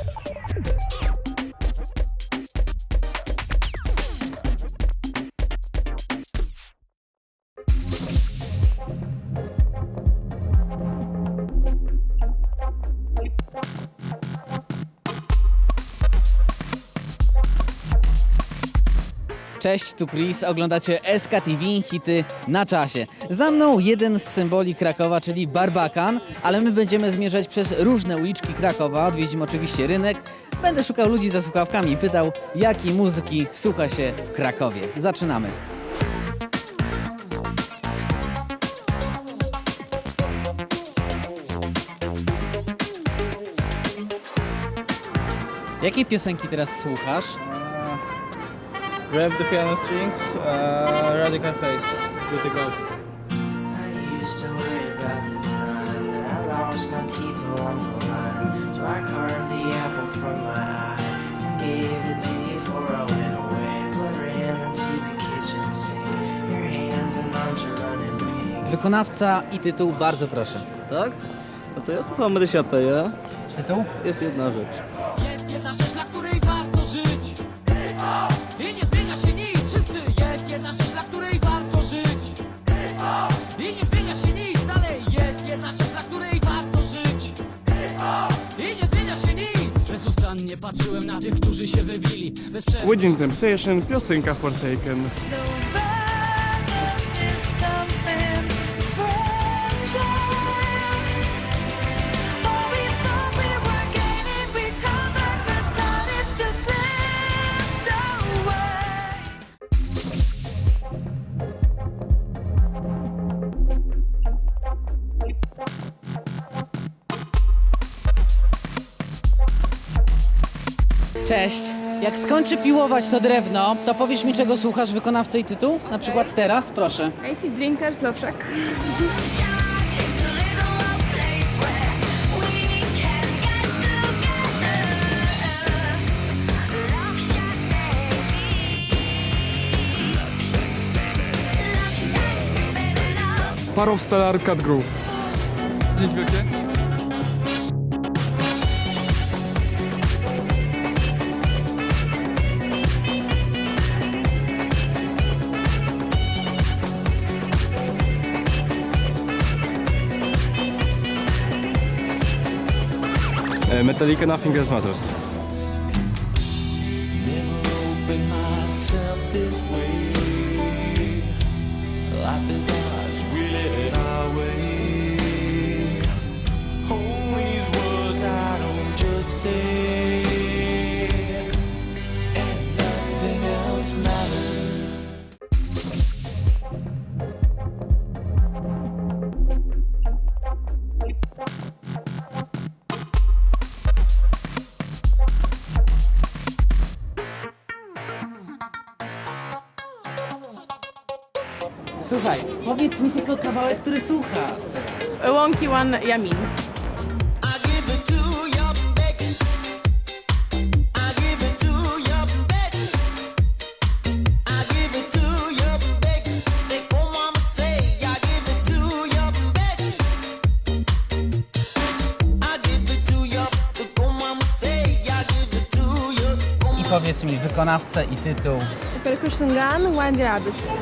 Yeah. Cześć, tu Chris, oglądacie SKTV, hity na czasie. Za mną jeden z symboli Krakowa, czyli Barbakan, ale my będziemy zmierzać przez różne uliczki Krakowa, odwiedzimy oczywiście rynek. Będę szukał ludzi ze słuchawkami i pytał, jakiej muzyki słucha się w Krakowie. Zaczynamy. Jakiej piosenki teraz słuchasz? Grab the piano strings, uh, radical face with the ghost. I used to worry about the time that I lost my teeth along the line. So I carved the apple from my eye and gave it to you I went away. Blood ran into the kitchen sink. Your hands and arms are running pink. Wykonawca i tytuł, bardzo proszę. Tak? No to ja słucham Rysia Peja. Tytuł? Jest jedna rzecz. Bezustannie patrzyłem na tych, którzy się wybili. Bez przerwy. Wedding Temptation, piosenka Forsaken. Cześć. Jak skończy piłować to drewno, to powiesz mi, czego słuchasz wykonawcę i tytuł? Na przykład teraz, proszę. Icy Drinkers, Love Shack. Far of Stellar Cat Groove. Dzięki wielkie. Metallica Nothing Else Matters. Life is ours, it our way. They go mama say, I give it to you. Go I powiedz mi wykonawcę i tytuł. Percussion Gun, Wild Rabbits.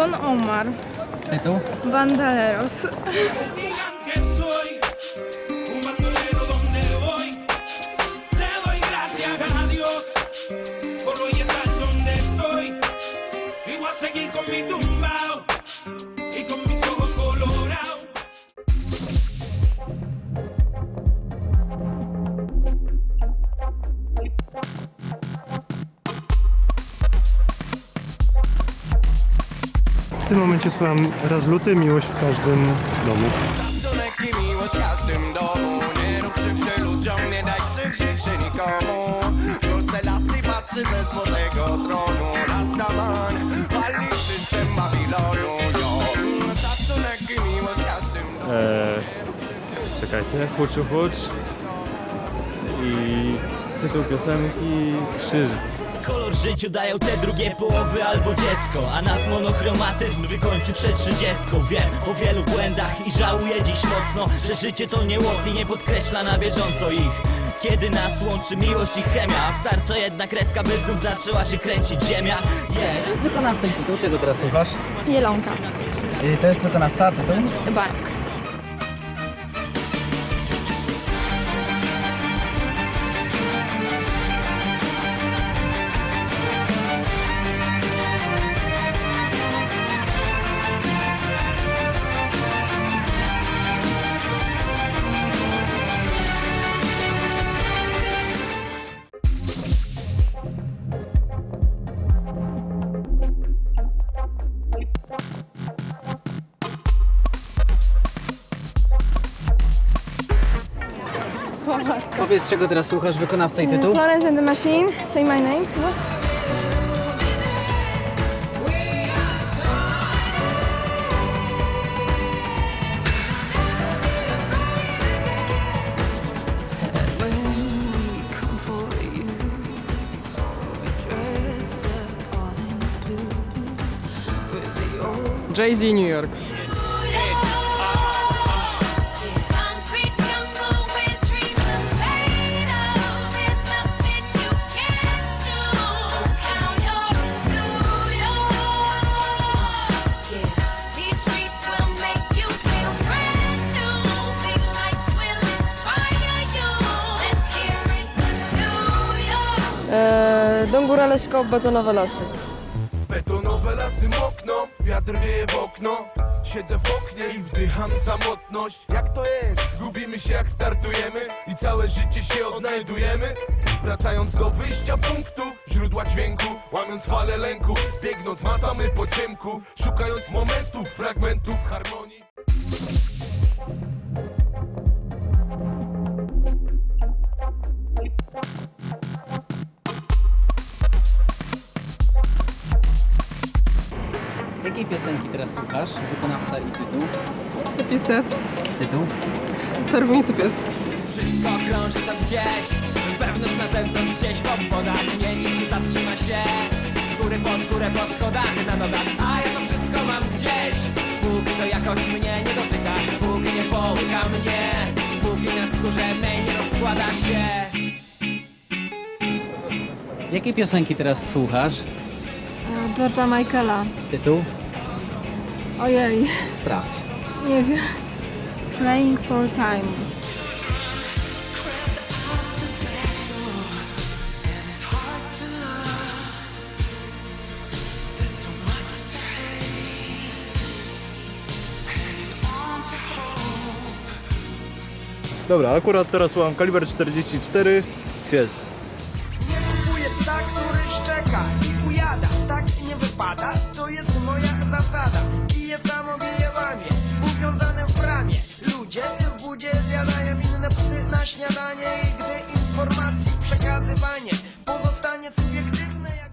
Don Omar, Tytuł? Bandaleros. Tym momencie słucham raz luty, miłość w każdym domu. Miłość każdym domu ze złotego tronu wali system Babilonu. Szacunek i Eee, czekajcie, Huczu Hucz i tytuł piosenki Krzyż. Kolor życiu dają te drugie połowy albo dziecko A nas monochromatyzm wykończy przed trzydziestką Wiem o wielu błędach i żałuję dziś mocno Że życie to nie łot i nie podkreśla na bieżąco ich Kiedy nas łączy miłość i chemia A starcza jedna kreska, by znów zaczęła się kręcić ziemia yeah. Cześć, wykonawca i tytuł, czego teraz słuchasz? Jelonka. Y, To jest wykonawca, a tytuł? Bark. Powiedz, czego teraz słuchasz, wykonawca i tytuł? Florence and the Machine, Say My Name. No. Jay-Z New York. York. Eee, Don Góralesko, betonowe lasy. Betonowe lasy mokną, wiatr wieje w okno Siedzę w oknie i wdycham samotność Jak to jest? Lubimy się jak startujemy I całe życie się odnajdujemy Wracając do wyjścia punktu Źródła dźwięku, łamiąc fale lęku Biegnąc macamy po ciemku Szukając momentów, fragmentów harmonii Jakiej piosenki teraz słuchasz, wykonawca i tytuł? Piset. Tytuł? Czerwonicy pies. Wszystko krąży to gdzieś Wewnątrz na zewnątrz gdzieś w obwodach Nie nigdzie zatrzyma się Z góry pod górę po schodach na nogach A ja to wszystko mam gdzieś Póki to jakoś mnie nie dotyka Póki nie połyka mnie Póki na skórze mej nie rozkłada się Jakiej piosenki teraz słuchasz? George'a Michaela. Tytuł? Ojej, Sprawdź. nie wiem. Playing for Time. Dobra, akurat teraz mam kaliber 44, pies. Inne psy na śniadanie I gdy informacji przekazywanie Pozostanie subiektywne jak...